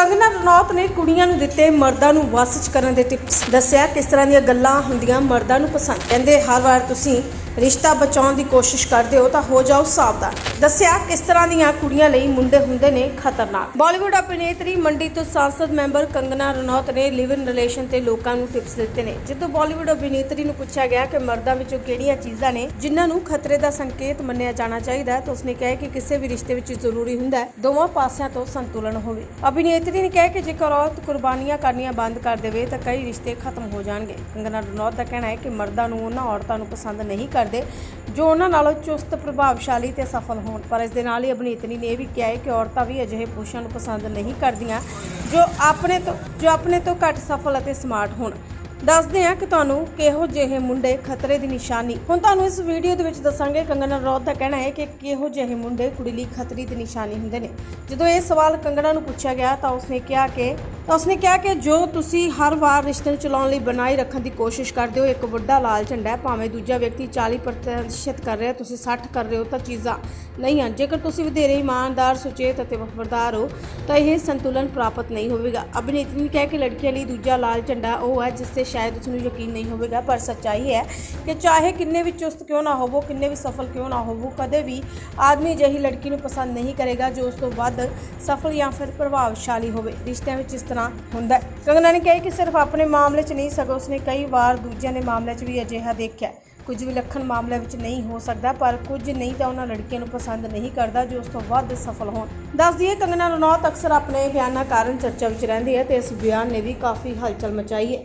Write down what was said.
ਕੰਗਨਾ ਰਣੌਤ ਨੇ ਕੁੜੀਆਂ ਨੂੰ ਦਿੱਤੇ ਮਰਦਾਂ ਨੂੰ ਵਸ ਚ ਕਰਨ ਦੇ ਟਿਪਸ ਦੱਸਿਆ ਕਿਸ ਤਰ੍ਹਾਂ ਦੀਆਂ ਗੱਲਾਂ ਹੁੰਦੀਆਂ ਮਰਦਾਂ ਨੂੰ ਪਸੰਦ। ਕਹਿੰਦੇ, ਹਰ ਵਾਰ ਤੁਸੀਂ ਰਿਸ਼ਤਾ ਬਚਾਉਣ ਦੀ ਕੋਸ਼ਿਸ਼ ਕਰਦੇ ਹੋ ਤਾਂ ਹੋ ਜਾਓ ਸਾਵਧਾਨ। ਦੱਸਿਆ ਕਿਸ ਤਰ੍ਹਾਂ ਦੀਆਂ ਕੁੜੀਆਂ ਲਈ ਮੁੰਡੇ ਹੁੰਦੇ ਨੇ ਖਤਰਨਾਕ। ਬਾਲੀਵੁੱਡ ਅਭਿਨੇਤਰੀ, ਮੰਡੀ ਤੋਂ ਸੰਸਦ ਮੈਂਬਰ ਕੰਗਨਾ ਰਣੌਤ ਨੇ ਲਿਵ ਇਨ ਰਿਲੇਸ਼ਨ ਤੇ ਲੋਕਾਂ ਨੂੰ ਟਿਪਸ ਦਿੱਤੇ ਨੇ। ਜਦੋਂ ਬਾਲੀਵੁੱਡ ਅਭਿਨੇਤਰੀ ਨੂੰ ਪੁੱਛਿਆ ਗਿਆ ਕਿ ਮਰਦਾਂ ਵਿੱਚੋਂ ਕਿਹੜੀਆਂ ਚੀਜ਼ਾਂ ਨੇ ਜਿਨ੍ਹਾਂ ਨੂੰ ਖਤਰੇ ਦਾ ਸੰਕੇਤ ਮੰਨਿਆ ਜਾਣਾ ਚਾਹੀਦਾ ਹੈ ਤਾਂ ਉਸਨੇ ਕਿਹਾ ਕਿ ਕਿਸੇ ਵੀ ਰਿਸ਼ਤੇ ਵਿੱਚ ਜ਼ਰੂਰੀ ਹੁੰਦਾ ਹੈ ਦੋਵਾਂ ਪਾਸਿਆਂ ਤੋਂ ਸੰਤੁਲਨ ਹੋਵੇ। ਅਭਿਨੇਤਰੀ ਨੇ ਕਿਹਾ ਕਿ ਜੇਕਰ ਔਰਤ ਕੁਰਬਾਨੀਆਂ ਕਰਨੀਆਂ ਬੰਦ ਕਰ ਦੇਵੇ ਤਾਂ ਕਈ ਰਿਸ਼ਤੇ ਖਤਮ ਹੋ ਜਾਣਗੇ। ਕੰਗਨਾ ਰਣੌਤ ਦਾ ਕਹਿਣਾ ਹੈ ਕਿ ਮਰਦਾਂ ਨੂੰ ਉਹਨਾਂ ਔਰਤਾਂ ਨੂੰ ਪਸੰਦ ਨਹੀਂ ਕਰਦੇ ਜੋ ਉਹਨਾਂ ਨਾਲੋਂ ਚੁਸਤ, ਪ੍ਰਭਾਵਸ਼ਾਲੀ ਤੇ ਸਫਲ ਹੋਣ। ਪਰ ਇਸ ਦੇ ਨਾਲ ਹੀ ਅਭਿਨੇਤਰੀ ਨੇ ਇਹ ਵੀ ਕਿਹਾ ਹੈ ਕਿ ਔਰਤਾਂ ਵੀ ਅਜਿਹੇ ਪੁਰਸ਼ਾਂ ਨੂੰ ਪਸੰਦ ਨਹੀਂ ਕਰਦੀਆਂ ਜੋ ਆਪਣੇ ਤੋਂ ਜੋ ਆਪਣੇ ਤੋਂ ਘੱਟ ਸਫਲ ਅਤੇ ਸਮਾਰਟ ਹੋਣ। ਦੱਸਦੇ ਹਾਂ ਕਿ ਤੁਹਾਨੂੰ ਕਿਹੋ ਜਿਹੇ ਮੁੰਡੇ ਖਤਰੇ ਦੀ ਨਿਸ਼ਾਨੀ ਹੁਣ ਤੁਹਾਨੂੰ ਇਸ ਵੀਡੀਓ ਦੇ ਵਿੱਚ ਦੱਸਾਂਗੇ। ਕੰਗਣਾ ਰੌਤ ਦਾ ਕਹਿਣਾ ਹੈ ਕਿ ਕਿਹੋ ਜਿਹੇ ਮੁੰਡੇ ਕੁੜੀ ਲਈ ਖਤਰੇ ਦੀ ਨਿਸ਼ਾਨੀ ਹੁੰਦੇ ਨੇ। ਜਦੋਂ ਇਹ ਸਵਾਲ ਕੰਗਣਾ ਨੂੰ ਪੁੱਛਿਆ ਗਿਆ ਤਾਂ ਉਸਨੇ ਕਿਹਾ ਕਿ ਤਾਂ ਉਸਨੇ ਕਿਹਾ ਕਿ ਜੋ ਤੁਸੀਂ ਹਰ ਵਾਰ ਰਿਸ਼ਤੇ ਨੂੰ ਚਲਾਉਣ ਲਈ ਬਣਾਈ ਰੱਖਣ ਦੀ ਕੋਸ਼ਿਸ਼ ਕਰਦੇ ਹੋ, ਇੱਕ ਵੱਡਾ ਲਾਲ ਝੰਡਾ ਹੈ, ਭਾਵੇਂ ਦੂਜਾ ਵਿਅਕਤੀ 40% ਕਰ ਰਿਹਾ, ਤੁਸੀਂ 60 ਕਰ ਰਹੇ ਹੋ, ਤਾਂ ਚੀਜ਼ਾਂ ਨਹੀਂ ਹਨ। ਜੇਕਰ ਤੁਸੀਂ ਵਧੇਰੇ ਇਮਾਨਦਾਰ, ਸੁਚੇਤ ਅਤੇ ਵਫਾਦਾਰ ਹੋ, ਤਾਂ ਇਹ ਸੰਤੁਲਨ ਪ੍ਰਾਪਤ ਨਹੀਂ ਹੋਵੇਗਾ। ਅਭਿਨੇਤਰੀ ਨੇ ਕਿਹਾ ਕਿ ਲੜਕੀਆਂ ਲਈ ਦੂਜਾ ਲਾਲ ਝੰਡਾ ਉਹ ਹੈ, ਜਿਸ ਤੇ ਸ਼ਾਇਦ ਉਸ ਨੂੰ ਯਕੀਨ ਨਹੀਂ ਹੋਵੇਗਾ, ਪਰ ਸੱਚਾਈ ਹੈ ਕਿ ਚਾਹੇ ਕਿੰਨੇ ਵੀ ਚੁਸਤ ਕਿਉਂ ਨਾ ਹੋਵੋ, ਕਿੰਨੇ ਵੀ ਸਫਲ ਕਿਉਂ ਨਾ ਹੋਵੋ, ਕਦੇ ਵੀ ਆਦਮੀ ਜਿਹੀ ਲੜਕੀ ਨੂੰ ਪਸੰਦ ਨਹੀਂ ਕਰੇਗਾ ਜੋ ਉਸ ਤੋਂ ਵੱਧ ਸਫਲ ਜਾਂ ਫਿਰ ਪ੍ਰਭਾਵਸ਼ਾਲੀ ਹੋਵੇ। ਰਿਸ਼ਤਿਆਂ ਵਿੱਚ ਇਸ ਤਰ੍ਹਾਂ ਹੁੰਦਾ ਹੈ। ਕੰਗਨਾ ਨੇ ਕਿਹਾ ਕਿ ਸਿਰਫ ਆਪਣੇ ਮਾਮਲੇ 'ਚ ਨਹੀਂ, ਸਗੋਂ ਉਸਨੇ ਕਈ ਵਾਰ ਦੂਜਿਆਂ ਦੇ ਮਾਮਲੇ 'ਚ ਵੀ ਅਜਿਹਾ ਦੇਖਿਆ ਹੈ। ਕੁਝ ਵਿਲੱਖਣ ਮਾਮਲਿਆਂ ਵਿੱਚ ਨਹੀਂ ਹੋ ਸਕਦਾ, ਪਰ ਕੁਝ ਨਹੀਂ ਤਾਂ ਉਹਨਾਂ ਲੜਕੀਆਂ ਨੂੰ ਪਸੰਦ ਨਹੀਂ ਕਰਦਾ ਜੋ ਉਸ ਤੋਂ ਵੱਧ ਸਫਲ ਹੋਣ। ਦੱਸ ਦਈਏ, ਕੰਗਨਾ ਰਣੌਤ ਅਕਸਰ ਆਪਣੇ ਬਿਆਨਾਂ ਕਾਰਨ ਚਰਚਾ ਵਿੱਚ ਰਹਿੰਦੀ ਹੈ ਤੇ ਇਸ ਬਿਆਨ ਨੇ ਵੀ ਕਾਫੀ ਹਲਚਲ ਮਚਾਈ ਹੈ।